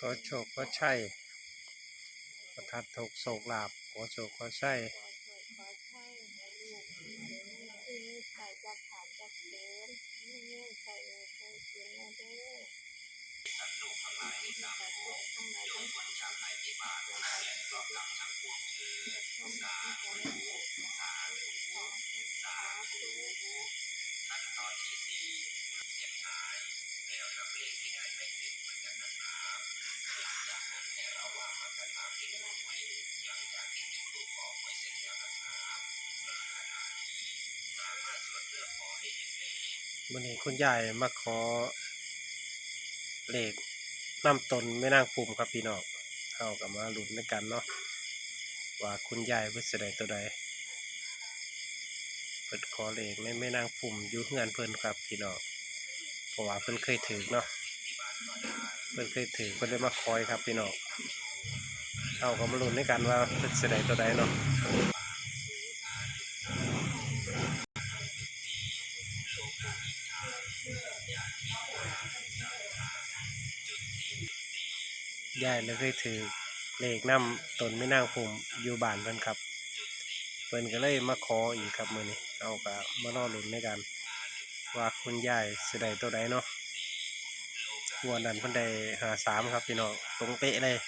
ก็โชคก็ใช่ประทัดถกโศกลาบก็โชคก็ใช่ทั้งหลายทั้งปวงทั้ทั้งหลายทั้งปวงทั้ วันนี้คุณยายมาขอเลขน้ำตนไม่นางภูมิครับพี่น้องเข้ากับมาหลุ้นด้วยกันเนาะว่าคุณยายเพิ่นสิได้ตัวใดเพิ่นขอเลขในแม่นางภูมิอยู่เฮือนเพิ่นครับพี่น้องเพราะว่าเพิ่นเคยถือเนาะเพิ่นเคยถือเพิ่นได้มาคอยครับพี่น้อง เข้ากับมาลุ้นด้วยกันว่าเพิ่นสิได้ตัวใดเนาะยายเลยเคยถือเลขน้ำตนไม่นางภูมิอยู่บ้านเพิ่นครับเพิ่นก็เลยมาขออีกครับมือนี้เอาก็มารอลุ้นในกัน ว่าคุณยายสิไดตัวใดเนาะงวดนั้นเพิ่นได้หาสามครับพี่น้องตรงเป๊ะเลย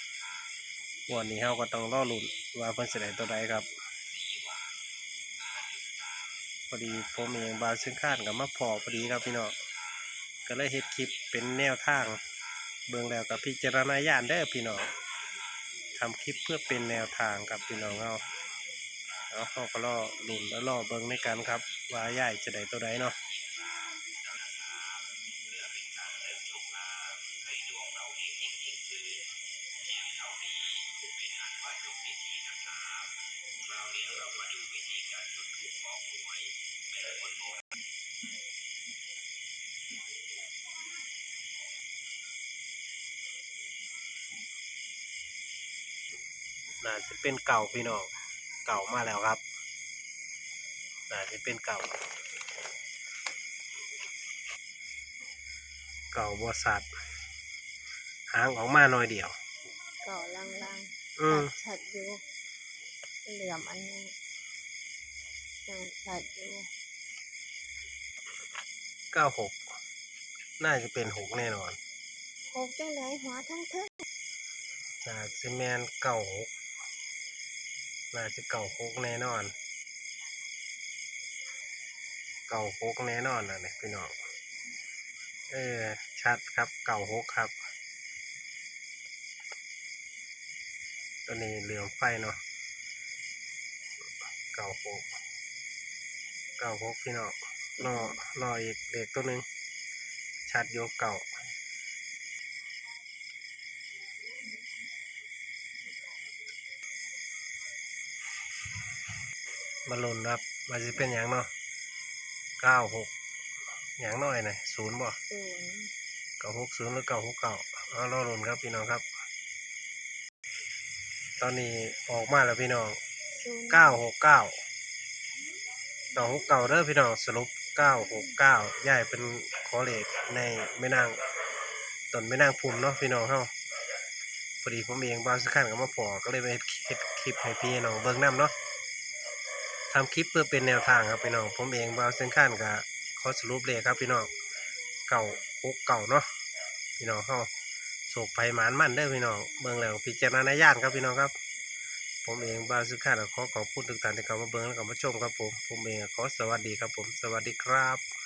วดนี้เฮาก็ต้องรอลุ้นว่าเพิ่นสิได้ตัวใดครับ พอดีผมเองบาซึ่งคาดกับมาพอพอดีครับพี่น้องก็เลยเฮ็ดคลิปเป็นแนวทาง เบิ่งแล้วกับพิจารณาญาณเด้พี่น้องทำคลิปเพื่อเป็นแนวทางกับพี่น้องเอาเอาเขาก็รอหลุ่นแล้วรอเบิ่งในกันครับ ว่าใหญ่จะได้ตัวใดเนาะให้ดวง เราเองยิ่งยิ่งขึ้นเพียงเท่านี้เป็นอันว่าจบพิธีนะครับคราวนี้เรามาดูวิธีการจุดธูปขอหวยแบบคนโบราณน่าจะเป็นเก่าพี่น้องเก่ามาแล้วครับน่าจะเป็นเก่า เก่าบวสัตว์หางออกมาหน่อยเดียว ก่อลังลังอืมชัดอยู่เหลื่อมอันนี้ยังชัดอยู่เก้าหกน่าจะเป็นหกแน่นอนหกจังไดหัวทั้งเทิงน่าจะแมนเก่าหกน่าจะเก่าหกแน่นอน เก่าหกแน่นอนนะเนี่ยพี่น้องเออชัดครับเก่าหกครับ ตัวนี้เหลืองไฟเนาะเก่าหกเก่าหกพี่น้องรอรออีกเด็กตัวหนึ่งชัดโยกเก่ามาลุ้นครับว่าจะเป็นอย่างเนาะเก้าหกอย่างน้อยหน่อยศูนย์บ่ศูนย์เก้าหกศูนย์หรือเก้าหกเก้าเอารอลุ้นครับพี่น้องครับ ตอนนี้ออกมาแล้วพี่น้องศูนย์เก้าหกเก้าเก้าหกเก้าเด้อพี่น้องสรุปเก้าหกเก้าย่ายเป็นขอเลขในแม่นางตนแม่นางภูมิเนาะพี่น้องเฮาพอดีผมเองบางสักขั้นก็มาพอก็เลยไปเฮ็ดคลิปให้พี่น้องเบิ่งนํเนาะทำคลิปเพื่อเป็นแนวทางครับพี่น้องผมเองบาวเซนขั้นกับขอสรุปเลยครับพี่น้องเก่าหกเก่าเนาะพี่น้องเข้า โกไปหมานมั่นได้พี่น้องเบิ่งแล้วพิจารณาญาณครับพี่น้องครับ ผมเองบาสุขั้นขอขอบคุณทุกท่านที่เข้ามาเบิ่งและเข้ามาชมครับผม ผมเองขอสวัสดีครับผม สวัสดีครับ